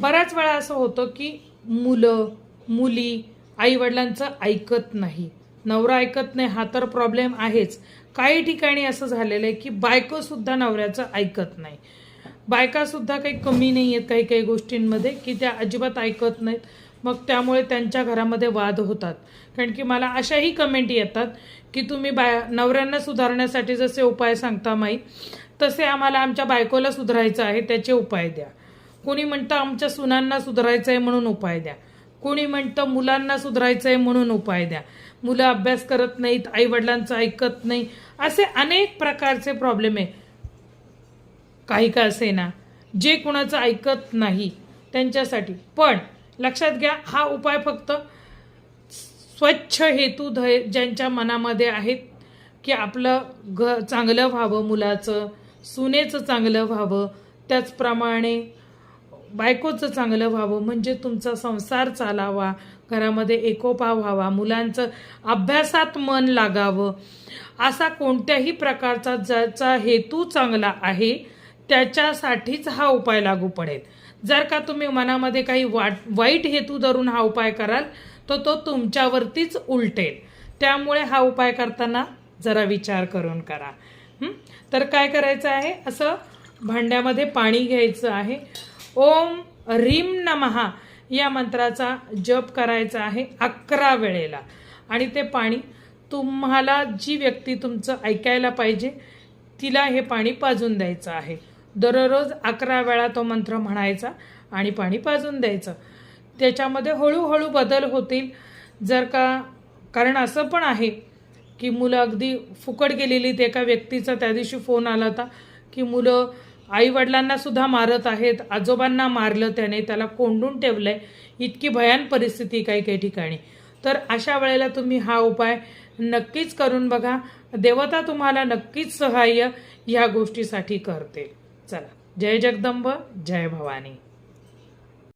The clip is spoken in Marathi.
बऱ्याच वेळा असं होतं की मुलं मुली आईवडिलांचं ऐकत नाही. नवरा ऐकत नाही हा तर प्रॉब्लेम आहेच. काही ठिकाणी असं झालेलं आहे की बायकोसुद्धा नवऱ्याचं ऐकत नाही. बायकासुद्धा काही कमी नाही आहेत काही काही गोष्टींमध्ये की त्या अजिबात ऐकत नाहीत. मग त्यामुळे त्यांच्या घरामध्ये वाद होतात. कारण की मला अशाही कमेंट येतात की तुम्ही बाय नवऱ्यांना सुधारण्यासाठी जसे उपाय सांगता माई तसे आम्हाला आमच्या बायकोला सुधारायचं आहे त्याचे उपाय द्या. कोणी म्हणतं आमच्या सुनांना सुधारायचं आहे म्हणून उपाय द्या. कोणी म्हणतं मुलांना सुधारायचं आहे म्हणून उपाय द्या. मुलं अभ्यास करत नाहीत आईवडिलांचं ऐकत नाही. असे अनेक प्रकारचे प्रॉब्लेम आहे. काही का असे ना जे कुणाचं ऐकत नाही त्यांच्यासाठी. पण लक्षात घ्या हा उपाय फक्त स्वच्छ हेतू धय ज्यांच्या मनामध्ये आहेत की आपलं घ चांगलं व्हावं मुलाचं सुनेचं चांगलं व्हावं. त्याचप्रमाणे बायकोचं चांगलं व्हावं म्हणजे तुमचा संसार चालावा घरामध्ये एकोपा व्हावा मुलांचं अभ्यासात मन लागावं असा कोणत्याही प्रकारचा ज्याचा हेतू चांगला आहे त्याच्यासाठीच हा उपाय लागू पडेल. जर का तुम्ही मनामध्ये काही वाट वाईट हेतू धरून हा उपाय कराल तर तो तुमच्यावरतीच उलटेल. त्यामुळे हा उपाय करताना जरा विचार करून करा. तर काय करायचं आहे? असं भांड्यामध्ये पाणी घ्यायचं आहे. ओम ह्रीम नमहा या मंत्राचा जप करायचा आहे अकरा वेळेला. आणि ते पाणी तुम्हाला जी व्यक्ती तुमचं ऐकायला पाहिजे तिला हे पाणी पाजून द्यायचं आहे. दररोज अकरा वेळा तो मंत्र म्हणायचा आणि पाणी पाजून द्यायचं. त्याच्यामध्ये हळूहळू बदल होतील. जर का कारण असं पण आहे की मुलं अगदी फुकट गेलेली ते एका व्यक्तीचा त्या दिवशी फोन आला होता की मुलं आईवडिलांना सुद्धा मारत आहेत. आजोबांना मारलं त्याने त्याला कोंडून ठेवलं आहे इतकी भयान परिस्थिती काही काही ठिकाणी. तर अशा वेळेला तुम्ही हा उपाय नक्कीच करून बघा. देवता तुम्हाला नक्कीच सहाय्य ह्या गोष्टीसाठी करते चला जय जगदंब जय भवानी.